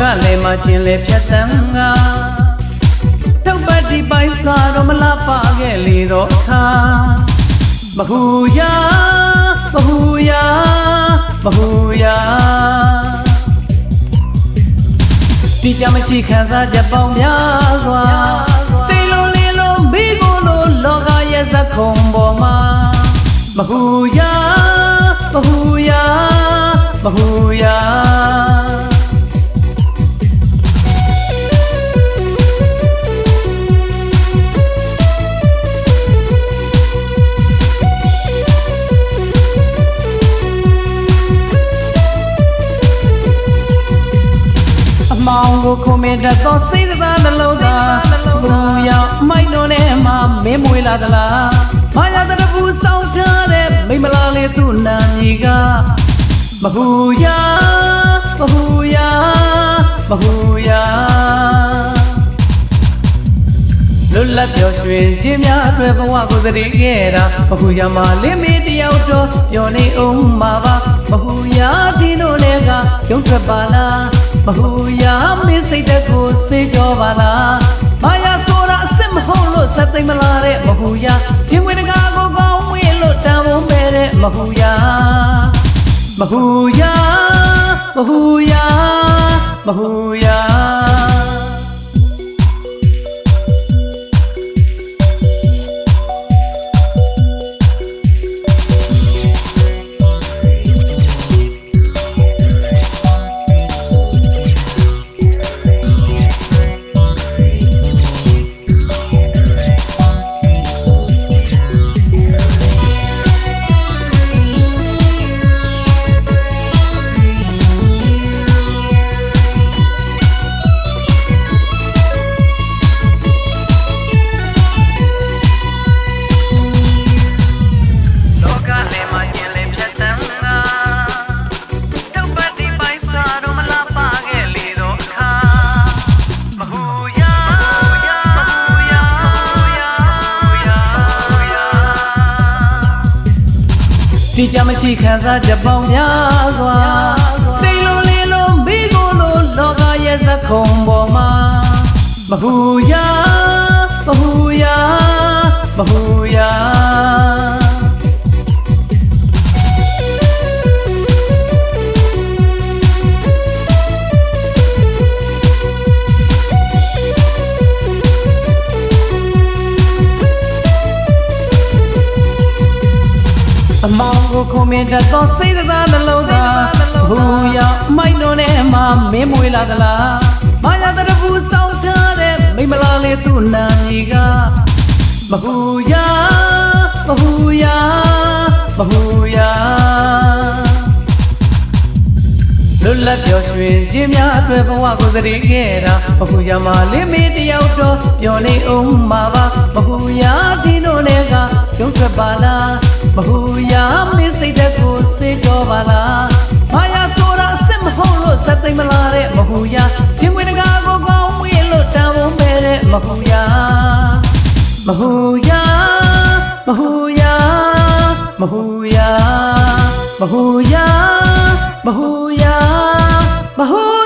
ကလည်းမှာကျင်လေဖြတ်တန်းကထုတ်ပတ်ဒီပိုက်စာတော့မလားပါခဲ့လေတော့ခါမဟူယာမဟူယာမဟူယာဒီကြမရှိခံစားချက်ပေါင်းများစွာတိတ်လုံးလေးလုံးမိကိုယ်လိုလောကရဲ့ဇက်ခုံပေါ်မှာမဟူယာမဟူယာမဟူယာ မောင်ကိုခုံမတတ်သောစိတ်သားနှလုံးသားဘူရောက်မိုက်နှုံးနဲ့မှမင်းမွေလာသလားမာယာတရပူဆောင်ထားတဲ့မိမလာလေးသူ့နာမည်ကမဟူယာမဟူယာမဟူယာလွတ်လပ်ပျော်ရွှင်ခြင်းများအတွက်ဘဝကိုသတိခဲ့တာမဟူယာမှာလင်းမီတယောက်တော့ပျော်နေအောင်မှာပါမဟူယာဒီတို့လည်းကရုံးထွက်ပါလား မဟူယာမင်းစိတ်သက်ကိုစေကြောပါလားမာယာဆိုတာအစ်စ်မဟုတ်လို့စက်သိမ့်မလာတဲ့မဟူယာခြင်းဝင်တကားကိုကောင်းဝေးလို့တန်ဖို့ပဲတဲ့မဟူယာမဟူယာမဟူယာမဟူယာ ဒီကြမရှိခံစားချက်ပေါင်းများစွာတိတ်လုံးလေးလုံးမိကိုယ်လိုလောကရဲ့ဇက်ခုံပေါ်မှာမဟူယာမဟူယာမဟူ မောင်ကိုခုံမတတ်သောစိတ်သားနှလုံးသားဘူရောက်မိုက်နှုံးနဲ့မှမင်းမွေလာသလားမာယာတရပူဆောင်ထားတဲ့မိမလာလေးသူ့နာမည်ကမဟူယာမဟူယာမဟူယာလွတ်လပ်ပျော်ရွှင်ခြင်းများအတွက်ဘဝကိုသတိခဲ့တာမဟူယာမှာလင်းမီတယောက်တော့ပျော်နေအောင်မှာပါမဟူယာဒီတို့လည်းကကျုံးထွက်ပါလား မဟူယာမင်းစိတ်သက်ကိုစေကြောပါလားမာယာဆိုတာအစ်စ်မဟုတ်လို့စက်သိမ့်မလာတဲ့မဟူယာရှင်ဝင်တကားကိုကောင်းဝေးလို့တန်ဖို့ပဲတဲ့မဟူယာမဟူယာမဟူယာမဟူယာမဟူယာမဟူ